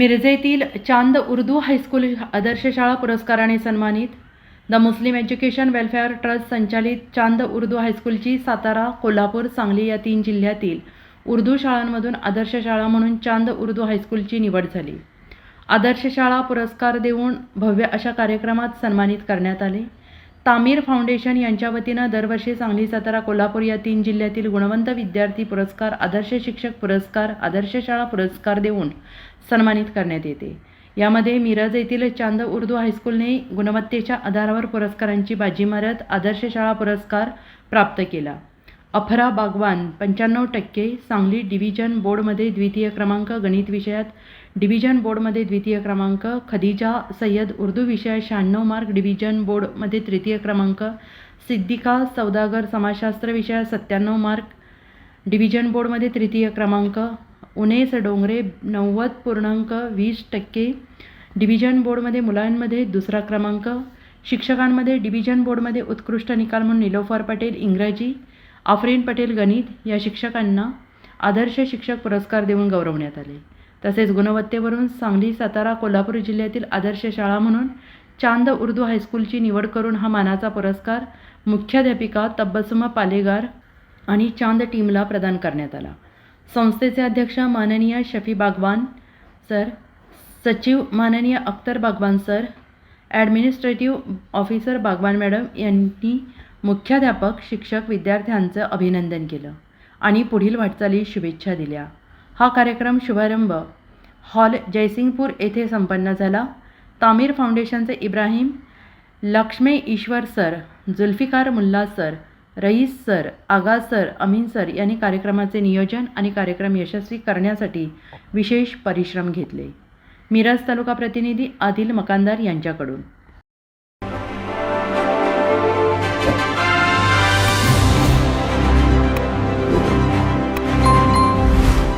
मिरजेतील चांद उर्दू हायस्कूल आदर्श शाळा पुरस्काराने सन्मानित. The Muslim education welfare trust संचालित चांद उर्दू हायस्कूलची सातारा कोल्हापूर सांगली या तीन जिल्ह्यातील उर्दू शाळांमधून आदर्श शाळा म्हणून चांद उर्दू हायस्कूलची निवड झाली. आदर्श शाळा पुरस्कार देऊन भव्य अशा कार्यक्रमात सन्मानित करण्यात आले. तामीर फाउंडेशन यांच्या वतीनं दरवर्षी सांगली सातारा कोल्हापूर या तीन जिल्ह्यातील गुणवंत विद्यार्थी पुरस्कार आदर्श शिक्षक पुरस्कार आदर्श शाळा पुरस्कार देऊन सन्मानित करण्यात येते. यामध्ये मिरज येथील चांद उर्दू हायस्कूलने गुणवत्तेच्या आधारावर पुरस्कारांची बाजी मारत आदर्श शाळा पुरस्कार प्राप्त केला. अफरा बागवान पंच्याण्णव टक्के सांगली डिव्हिजन बोर्डमध्ये द्वितीय क्रमांक गणित विषयात. डिव्हिजन बोर्डमध्ये द्वितीय क्रमांक खदिजा सय्यद उर्दू विषयात शहाण्णव मार्क डिव्हिजन बोर्डमध्ये तृतीय क्रमांक सिद्दिका सौदागर समाजशास्त्र विषयात सत्त्याण्णव मार्क डिव्हिजन बोर्डमध्ये तृतीय क्रमांक उनेस डोंगरे नव्वद पूर्णांक वीस टक्के. डिव्हिजन बोर्डमध्ये मुलांमध्ये दुसरा क्रमांक शिक्षकांमध्ये डिव्हिजन बोर्डमध्ये उत्कृष्ट निकाल म्हणून निलोफर पटेल इंग्रजी. आफरीन पटेल गणित या शिक्षकांना आदर्श शिक्षक पुरस्कार देऊन गौरवण्यात आले. तसेच गुणवत्तेवरून सांगली सातारा कोल्हापूर जिल्ह्यातील आदर्श शाळा म्हणून चांद उर्दू हायस्कूलची निवड करून हा मानाचा पुरस्कार मुख्याध्यापिका तब्बसुमा पालेगार आणि चांद टीमला प्रदान करण्यात आला. संस्थेचे अध्यक्ष माननीय शफी बागवान सर सचिव माननीय Akhtar Bagwan sir administrative officer Bagwan madam यांनी मुख्याध्यापक शिक्षक विद्यार्थ्यांचं अभिनंदन केलं आणि पुढील वाटचाली शुभेच्छा दिल्या. हा कार्यक्रम शुभारंभ. हॉल जयसिंगपूर येथे संपन्न झाला. तामीर फाउंडेशनचे Ibrahim Lakshme Ishwar sir Zulfikar Mulla sir Rais sir Aga sir Amin sir यांनी कार्यक्रमाचे नियोजन आणि कार्यक्रम यशस्वी करण्यासाठी विशेष परिश्रम घेतले. मिरज तालुका प्रतिनिधी आदिल मकानदार यांच्याकडून.